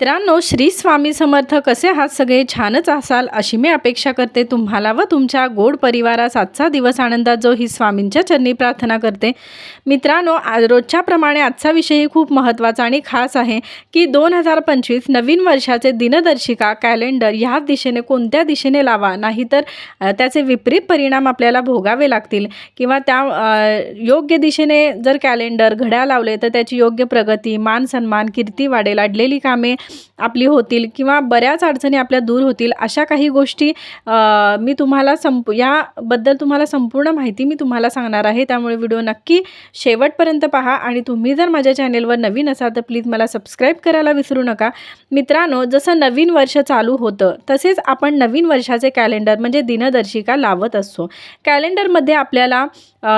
मित्रांनो श्री स्वामी समर्थ कसे आहात? सगळे छानच असाल अशी मी अपेक्षा करते तुम्हाला व तुमच्या गोड परिवारास आजचा दिवस आनंदात जो ही स्वामींच्या चरणी प्रार्थना करते. मित्रांनो आज रोजच्याप्रमाणे आजचा विषयही खूप महत्त्वाचा आणि खास आहे की दोन हजार पंचवीस नवीन वर्षाचे दिनदर्शिका कॅलेंडर ह्या दिशेने कोणत्या दिशेने लावा? नाहीतर त्याचे विपरीत परिणाम आपल्याला भोगावे लागतील. किंवा त्या योग्य दिशेने जर कॅलेंडर घड्याळ लावले तर त्याची योग्य प्रगती मान सन्मान कीर्ती वाढेल अडलेली कामे आपली होतील किंवा बऱ्याच अडचणी आपल्या दूर होतील अशा काही गोष्टी मी तुम्हाला संप याबद्दल तुम्हाला संपूर्ण माहिती मी तुम्हाला सांगणार आहे. त्यामुळे व्हिडिओ नक्की शेवटपर्यंत पहा आणि तुम्ही जर माझ्या चॅनेलवर नवीन असाल तर प्लीज मला सबस्क्राईब करायला विसरू नका. मित्रांनो जसं नवीन वर्ष चालू होतं तसेच आपण नवीन वर्षाचे कॅलेंडर म्हणजे दिनदर्शिका लावत असतो. कॅलेंडरमध्ये आपल्याला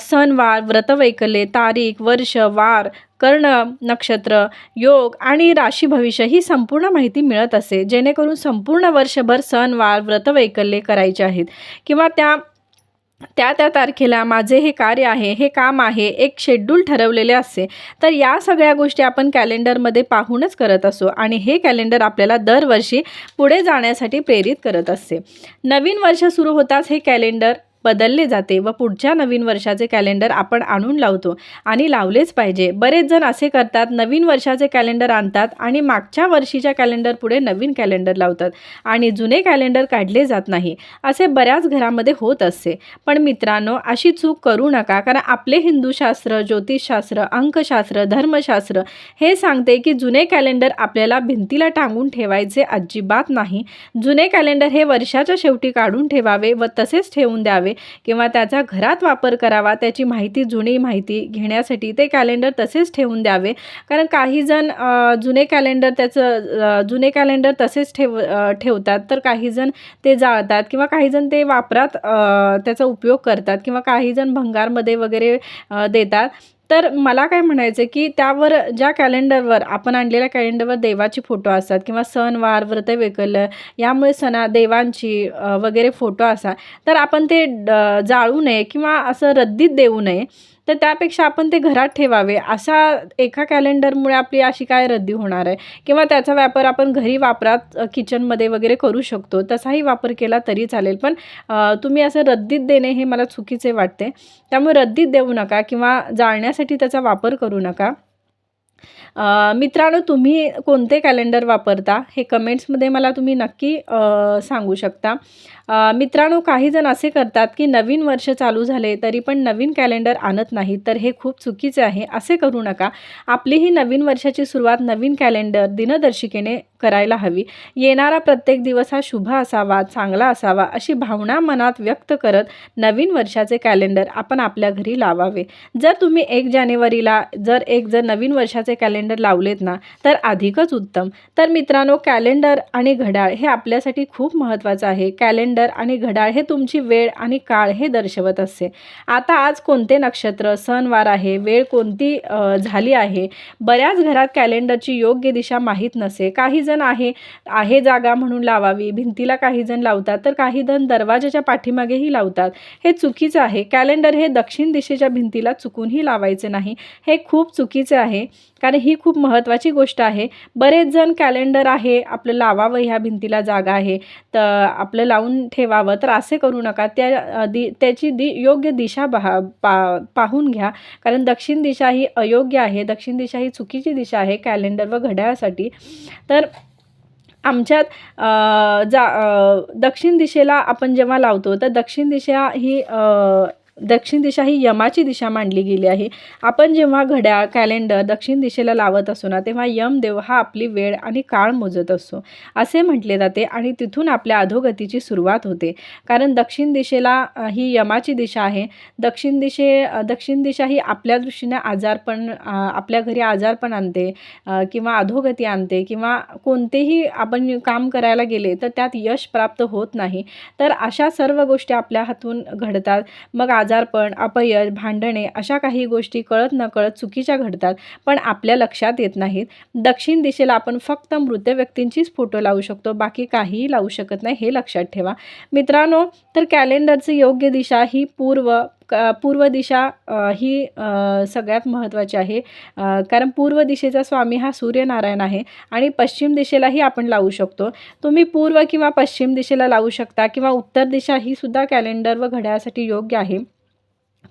सणवार व्रतवैकल्ये तारीख वर्ष वार कर्ण नक्षत्र योग आणि राशी भविष्य ही संपूर्ण माहिती मिळत असे जेणेकरून संपूर्ण वर्षभर सणवार व्रतवैकल्ये करायचे आहेत. किंवा त्या त्या त्या तारखेला माझे हे कार्य आहे हे काम आहे एक शेड्यूल ठरवलेले असते तर या सगळ्या गोष्टी आपण कॅलेंडरमध्ये पाहूनच करत असो आणि हे कॅलेंडर आपल्याला दरवर्षी पुढे जाण्यासाठी प्रेरित करत असते नवीन वर्ष सुरू होताच हे कॅलेंडर बदलले जाते व पुढच्या नवीन वर्षाचे कॅलेंडर आपण आणून लावतो आणि लावलेच पाहिजे. बरेच जण असे करतात नवीन वर्षाचे कॅलेंडर आणतात आणि मागच्या वर्षीच्या कॅलेंडर पुढे नवीन कॅलेंडर लावतात आणि जुने कॅलेंडर काढले जात नाही. असे बऱ्याच घरामध्ये होत असते. पण मित्रांनो अशी चूक करू नका कारण आपले हिंदूशास्त्र ज्योतिषशास्त्र अंकशास्त्र धर्मशास्त्र हे सांगते की जुने कॅलेंडर आपल्याला भिंतीला टांगून ठेवायचे अजिबात नाही. जुने कॅलेंडर हे वर्षाच्या शेवटी काढून ठेवावे व तसेच ठेवून द्यावे. किंवा त्याचा घरात वापर करावा त्याची माहिती जुनी माहिती घेण्यासाठी ते कॅलेंडर तसेच ठेवून द्यावे. कारण काही जण जुने कॅलेंडर त्याचं जुने कॅलेंडर तसेच ठेव ठेवतात तर काहीजण ते जाळतात किंवा काहीजण ते वापरात त्याचा उपयोग करतात किंवा काहीजण भंगारमध्ये वगैरे देतात. तर मला काय म्हणायचं आहे की त्यावर ज्या कॅलेंडरवर आपण आणलेल्या कॅलेंडरवर देवाचे फोटो असतात किंवा सणवार वेकल यामुळे सणा देवांची वगैरे फोटो असतात तर आपण ते ड- जाळू नये किंवा असं रद्दीत देऊ नये. तर त्यापेक्षा आपण ते घरात ठेवावे. अशा एका कॅलेंडरमुळे आपली अशी काय रद्दी होणार आहे? किंवा त्याचा वापर आपण घरी वापरात किचनमध्ये वगैरे करू शकतो. तसाही वापर केला तरी चालेल. पण तुम्ही असं रद्दीत देणे हे मला चुकीचे वाटते. त्यामुळे रद्दीत देऊ नका किंवा जाळण्यासाठी त्याचा वापर करू नका. मित्रांनो तुम्ही कोणते कॅलेंडर वापरता? हे कमेंट्समध्ये मला तुम्ही नक्की सांगू शकता. मित्रांनो काही जण असे करतात की नवीन वर्ष चालू झाले तरी पण नवीन कॅलेंडर आणत नाही तर हे खूप चुकीचे आहे. असे करू नका. आपली ही नवीन वर्षाची सुरुवात नवीन कॅलेंडर दिनदर्शिकेने करायला हवी. येणारा प्रत्येक दिवस हा शुभ असावा चांगला असावा अशी भावना मनात व्यक्त करत नवीन वर्षाचे कॅलेंडर आपण आपल्या घरी लावावे. जर तुम्ही एक जानेवारीला जर एक जर नवीन वर्षाचे कॅलेंडर लावलेत ना तर अधिकच उत्तम. तर मित्रांनो कॅलेंडर आणि घड्याळ हे आपल्यासाठी खूप महत्त्वाचं आहे. कॅलेंडर आणि घड्याळ हे तुमची वेळ आणि काळ हे दर्शवत असते. आता आज कोणते नक्षत्र सणवार आहे वेळ कोणती झाली आहे? बऱ्याच घरात कॅलेंडरची योग्य दिशा माहीत नसे. काही जण आहे आहे जागा म्हणून लावावी. भिंतीला काही जण लावतात तर काही जण दरवाजाच्या पाठीमागेही लावतात. हे चुकीचं आहे. कॅलेंडर हे दक्षिण दिशेच्या भिंतीला चुकूनही लावायचे नाही. हे खूप चुकीचे आहे कारण ही खूप महत्त्वाची गोष्ट आहे. बरेच जण कॅलेंडर आहे आपलं लावावं ह्या भिंतीला जागा आहे तर आपलं लावून ठेवावं तर असे करू नका. त्या दि त्याची दि योग्य दिशा पहा पा पाहून घ्या कारण दक्षिण दिशा ही अयोग्य आहे दक्षिण दिशा ही चुकीची दिशा आहे कॅलेंडर व घड्याळासाठी. तर आमच्यात जा दक्षिण दिशेला आपण जेव्हा लावतो तर दक्षिण दिशा ही दक्षिण दिशा ही यमाची दिशा मानली गेली आहे. आपण जेव्हा घड्याळ कॅलेंडर दक्षिण दिशेला लावत असतो ना तेव्हा यमदेव हा आपली वेळ आणि काळ मोजत असतो. असे म्हटले जाते आणि तिथून आपल्या अधोगतीची सुरुवात होते. कारण दक्षिण दिशेला ही यमाची दिशा आहे. दक्षिण दिशे दक्षिण दिशा ही आपल्या दृष्टीने आजारपण आपल्या घरी आजारपण आणते किंवा अधोगती आणते किंवा कोणतेही आपण काम करायला गेले तर त्यात यश प्राप्त होत नाही. तर अशा सर्व गोष्टी आपल्या हातून घडतात. मग आजारपण अपयश भांडणे अशा काही गोष्टी कळत नकळत चुकीच्या घडतात पण आपल्या लक्षात येत नाहीत. दक्षिण दिशेला आपण फक्त मृत व्यक्तींचीच फोटो लावू शकतो बाकी काहीही लावू शकत नाही हे लक्षात ठेवा. मित्रांनो तर कॅलेंडरची योग्य दिशा ही पूर्व क पूर्व दिशा ही सगळ्यात महत्त्वाची आहे. कारण पूर्व दिशेचा स्वामी हा सूर्यनारायण आहे आणि पश्चिम दिशेलाही आपण लावू शकतो. तुम्ही पूर्व किंवा पश्चिम दिशेला लावू शकता किंवा उत्तर दिशा ही सुद्धा कॅलेंडर व घड्याळासाठी योग्य आहे.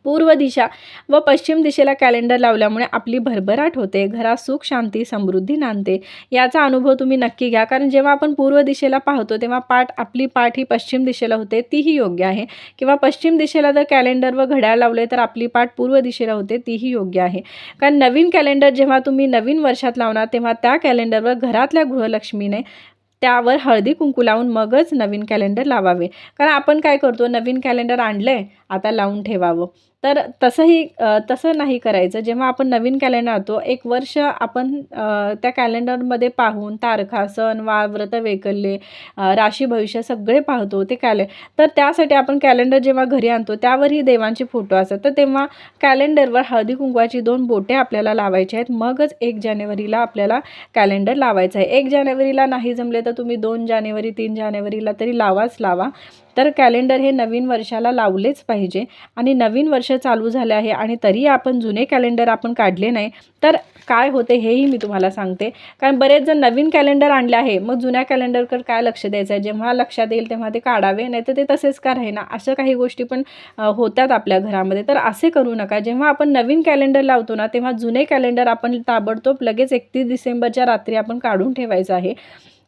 पूर्व दिशा व पश्चिम दिशेला कॅलेंडर लावल्यामुळे आपली भरभराट होते. घरात सुख शांती समृद्धी नांदते. याचा अनुभव तुम्ही नक्की घ्या. कारण जेव्हा आपण पूर्व दिशेला पाहतो तेव्हा पाठ आपली पाठ ही पश्चिम दिशेला होते तीही योग्य आहे. किंवा पश्चिम दिशेला जर कॅलेंडर व घड्याळ लावले तर आपली पाठ पूर्व दिशेला होते तीही योग्य आहे. कारण नवीन कॅलेंडर जेव्हा तुम्ही नवीन वर्षात लावणार तेव्हा त्या कॅलेंडरवर घरातल्या गृहलक्ष्मीने त्यावर हळदी कुंकू लावून मगच नवीन कॅलेंडर लावावे. कारण आपण काय करतो? नवीन कॅलेंडर आणलं आहे आता लावून ठेवावं. तर तसंही तसं नाही करायचं. जेव्हा आपण नवीन कॅलेंडर आणतो एक वर्ष आपण त्या कॅलेंडरमध्ये पाहून तारखा सण वार व्रत वैकल्ये राशी भविष्य सगळे पाहतो ते कॅले तर त्यासाठी आपण कॅलेंडर जेव्हा घरी आणतो त्यावरही देवांचे फोटो असतात. तर तेव्हा कॅलेंडरवर हळदी कुंकवाची दोन बोटे आपल्याला लावायची आहेत. मगच एक जानेवारीला आपल्याला कॅलेंडर लावायचं आहे. एक जानेवारीला नाही जमले तर तुम्ही दोन जानेवारी तीन जानेवारीला तरी लावाच लावा. तर कॅलेंडर हे नवीन वर्षाला लावलेच पाहिजे. आणि नवीन वर्ष चालू झाले आहे आणि तरी आपण जुने कॅलेंडर आपण काढले नाही तर काय होते हेही मी तुम्हाला सांगते. कारण बरेच जण नवीन कॅलेंडर आणले आहे मग जुन्या कॅलेंडरकडे काय लक्ष द्यायचं आहे जेव्हा लक्षात येईल तेव्हा ते काढावे नाही तर ते तसेच का राहीना? अशा काही गोष्टी पण होतात आपल्या घरामध्ये. तर असे करू नका. जेव्हा आपण नवीन कॅलेंडर लावतो ना तेव्हा जुने कॅलेंडर आपण ताबडतोब लगेच एकतीस डिसेंबरच्या रात्री आपण काढून ठेवायचं आहे.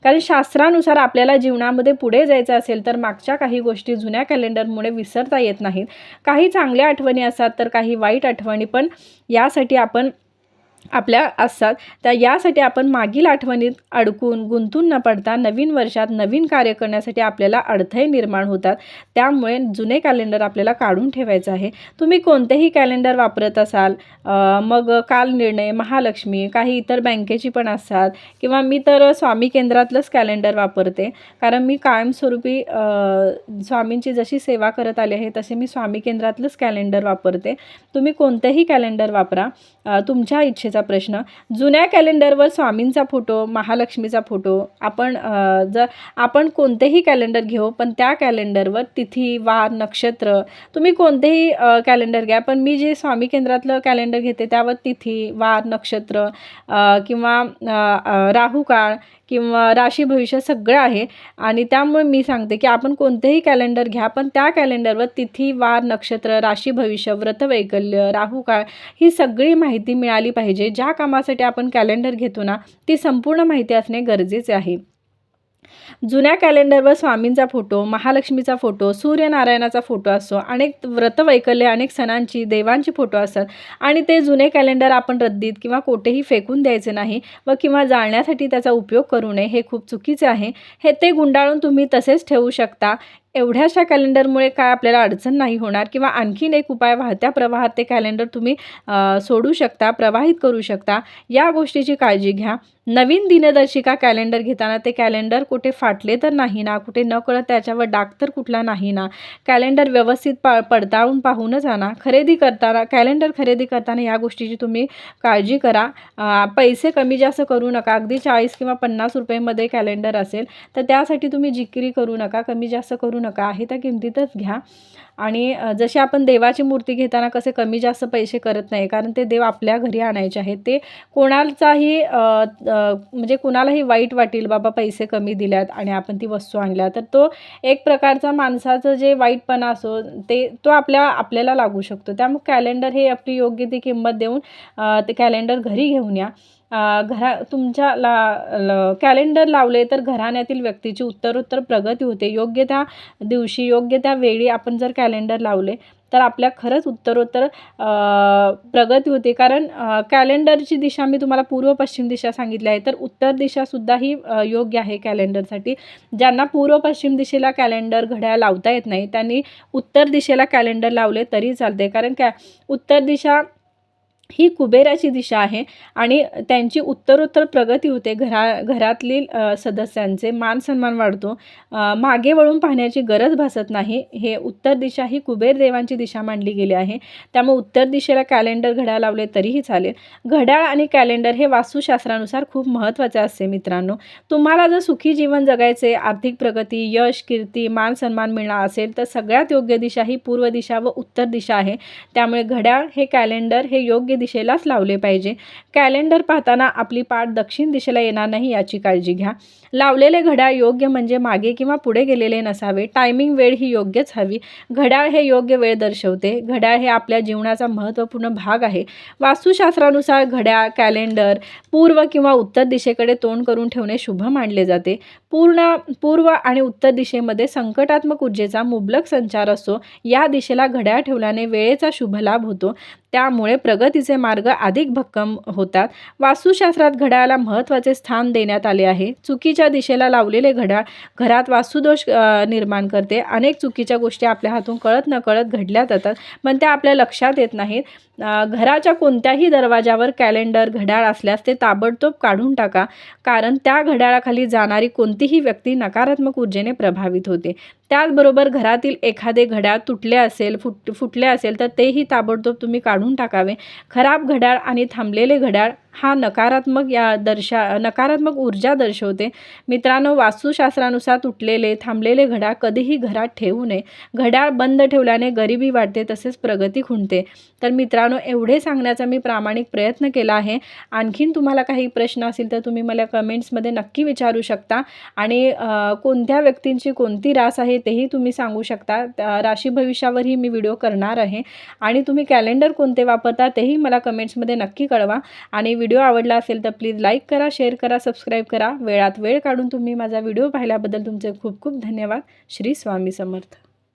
कारण शास्त्रानुसार आपल्याला जीवनामध्ये पुढे जायचं असेल तर मागच्या काही गोष्टी जुन्या कॅलेंडरमुळे विसरता येत नाहीत. काही चांगल्या आठवणी असतात तर काही वाईट आठवणी पण यासाठी आपण आपल्या असतात. त्या यासाठी आपण मागील आठवणीत अडकून गुंतून न पडता नवीन वर्षात नवीन कार्य करण्यासाठी आपल्याला अडथळे निर्माण होतात. त्यामुळे जुने कॅलेंडर आपल्याला काढून ठेवायचं आहे. तुम्ही कोणतेही कॅलेंडर वापरत असाल मग काल निर्णय महालक्ष्मी काही इतर बँकेची पण असतात किंवा मी तर स्वामी केंद्रातलंच कॅलेंडर वापरते. कारण मी कायमस्वरूपी स्वामींची जशी सेवा करत आले आहे तसे मी स्वामी केंद्रातलंच कॅलेंडर वापरते. तुम्ही कोणतेही कॅलेंडर वापरा. तुमच्या इच्छेचं प्रश्न. जुन्या कॅलेंडरवर स्वामींचा फोटो महालक्ष्मीचा फोटो आपण जर आपण कोणतेही कॅलेंडर घेऊ पण त्या कॅलेंडरवर तिथी वार नक्षत्र तुम्ही कोणतेही कॅलेंडर घ्या पण मी जे स्वामी केंद्रातलं कॅलेंडर घेते त्यावर तिथी वार नक्षत्र किंवा राहू काळ किंवा राशी भविष्य सगळं आहे. आणि त्यामुळे मी सांगते की आपण कोणतेही कॅलेंडर घ्या पण त्या कॅलेंडरवर तिथी वार नक्षत्र राशी भविष्य व्रतवैकल्य राहुकाळ ही सगळी माहिती मिळाली पाहिजे. ज्या कामासाठी आपण कॅलेंडर घेतो ना ती संपूर्ण माहिती असणे गरजेचे आहे. जुन्या कॅलेंडरवर स्वामींचा फोटो महालक्ष्मीचा फोटो सूर्यनारायणाचा फोटो असतो अनेक व्रतवैकल्य अनेक सणांची देवांची फोटो असतात आणि ते जुने कॅलेंडर आपण रद्दीत किंवा कोठेही फेकून द्यायचे नाही व किंवा जाळण्यासाठी त्याचा उपयोग करू नये हे खूप चुकीचे आहे. हे ते गुंडाळून तुम्ही तसेच ठेवू शकता. एवढ्याशा कॅलेंडरमुळे काय आपल्याला अडचण नाही होणार किंवा आणखीन एक उपाय वाहत्या प्रवाहात ते कॅलेंडर तुम्ही सोडू शकता प्रवाहित करू शकता या गोष्टीची काळजी घ्या. नवीन दिनदर्शिका कॅलेंडर घेताना ते कॅलेंडर कुठे फाटले तर नाही ना कुठे न कळत त्याच्यावर डाग तर कुठला नाही ना. कॅलेंडर व्यवस्थित पा पडताळून पाहूनच आणा. खरेदी करताना कॅलेंडर खरेदी करताना या गोष्टीची तुम्ही काळजी करा. पैसे कमी जास्त करू नका. अगदी चाळीस किंवा पन्नास रुपयेमध्ये कॅलेंडर असेल तर त्यासाठी तुम्ही जिकिरी करू नका कमी जास्त करू नका आहे त्या किमतीतच घ्या. आणि जसे जशी आपण देवाची मूर्ती घेताना कसे कमी जास्त पैसे करत नाही कारण ते देव आपल्या घरी आणायचे आहेत. ते कोणाचाही म्हणजे कुणालाही वाईट वाटेल बाबा पैसे कमी दिल्यात आणि आपण ती वस्तू आणल्या. तर तो एक प्रकारचा माणसाचं जे वाईटपणा असो ते तो आपल्या आपल्याला लागू शकतो. त्यामुळे कॅलेंडर हे आपली योग्य ती किंमत देऊन ते कॅलेंडर घरी घेऊन या. घरा तुमच्या ला ल कॅलेंडर लावले तर घराण्यातील व्यक्तीची उत्तरोत्तर प्रगती होते. योग्य त्या दिवशी योग्य त्या वेळी आपण जर कॅलेंडर लावले तर आपल्या खरंच उत्तरोत्तर प्रगती होते. कारण कॅलेंडरची दिशा मी तुम्हाला पूर्व पश्चिम दिशा सांगितली आहे तर उत्तर दिशासुद्धा ही योग्य आहे कॅलेंडरसाठी ज्यांना पूर्व पश्चिम दिशेला कॅलेंडर घड्याळ लावता येत नाही त्यांनी उत्तर दिशेला कॅलेंडर लावले तरी चालते कारण कॅ उत्तर दिशा ही कुबेराची दिशा आहे आणि त्यांची उत्तरोत्तर प्रगती होते. घरा घरातील सदस्यांचे मान सन्मान वाढतो. मागे वळून पाहण्याची गरज भासत नाही. हे उत्तर दिशा ही कुबेर देवांची दिशा मांडली गेली आहे. त्यामुळे उत्तर दिशेला कॅलेंडर घड्याळ लावले तरीही चालेल. घड्याळ आणि कॅलेंडर हे वास्तुशास्त्रानुसार खूप महत्त्वाचे असते मित्रांनो. तुम्हाला जर सुखी जीवन जगायचे आर्थिक प्रगती यश कीर्ती मान सन्मान मिळणार असेल तर सगळ्यात योग्य दिशा ही पूर्व दिशा व उत्तर दिशा आहे. त्यामुळे घड्याळ हे कॅलेंडर हे योग्य दिशेलाच लावले पाहिजे. कॅलेंडर पाहताना आपली पाठ दक्षिण दिशेला येणार नाही याची काळजी घ्या. लावलेले घड्याळ योग्य म्हणजे मागे किंवा पुढे गेलेले नसावे. टायमिंग वेळ ही योग्यच हवी. घड्याळ हे योग्य वेळ दर्शवते. घड्याळ हे आपल्या जीवनाचा महत्त्वपूर्ण भाग आहे. वास्तुशास्त्रानुसार घड्याळ कॅलेंडर पूर्व किंवा उत्तर दिशेकडे तोंड करून ठेवणे शुभ मानले जाते. पूर्ण पूर्व आणि उत्तर दिशेमध्ये संकटात्मक ऊर्जेचा मुबलक संचार असतो या दिशेला घड्याळ ठेवल्याने वेळेचा शुभ लाभ होतो. त्यामुळे प्रगतीचे मार्ग अधिक भक्कम होतात. वास्तुशास्त्रात घड्याळाला महत्त्वाचे स्थान देण्यात आले आहे. चुकीच्या दिशेला लावलेले घड्याळ घरात वास्तुदोष निर्माण करते. अनेक चुकीच्या गोष्टी आपल्या हातून कळत न कळत घडल्या जातात पण त्या आपल्या लक्षात येत नाहीत. घराच्या कोणत्याही दरवाजावर कॅलेंडर घड्याळ असल्यास ते ताबडतोब काढून टाका. कारण त्या घड्याळाखाली जाणारी कोणतीही व्यक्ती नकारात्मक ऊर्जेने प्रभावित होते. त्याचबरोबर घरातील एखादे घड्याळ तुटले असेल फुट फुटले असेल तर तेही ताबडतोब तुम्ही काढून टाकावे. खराब घड्याळ आणि थांबलेले घड्याळ हा नकारात्मक या दर्शा नकारात्मक ऊर्जा दर्शवते. मित्रांनो वास्तुशास्त्रानुसार तुटलेले थांबलेले घड्याळ कधीही घरात ठेवू नये. घड्याळ बंद ठेवल्याने गरिबी वाढते तसेच प्रगती खुंटते. तर मित्रांनो एवढे सांगण्याचा मी प्रामाणिक प्रयत्न केला आहे. आणखीन तुम्हाला काही प्रश्न असतील तर तुम्ही मला कमेंट्समध्ये नक्की विचारू शकता. आणि कोणत्या व्यक्तींची कोणती रास आहे तेही तुम्ही सांगू शकता. राशी भविष्यावरही मी व्हिडिओ करणार आहे. आणि तुम्ही कॅलेंडर कोणते वापरता तेही मला कमेंट्समध्ये नक्की कळवा. आणि व्हिडिओ आवडला असेल तर प्लीज लाईक करा शेअर करा सबस्क्राईब करा. वेळात वेळ काढून तुम्ही माझा व्हिडिओ पाहिल्याबद्दल तुमचे खूप खूप धन्यवाद. श्री स्वामी समर्थ.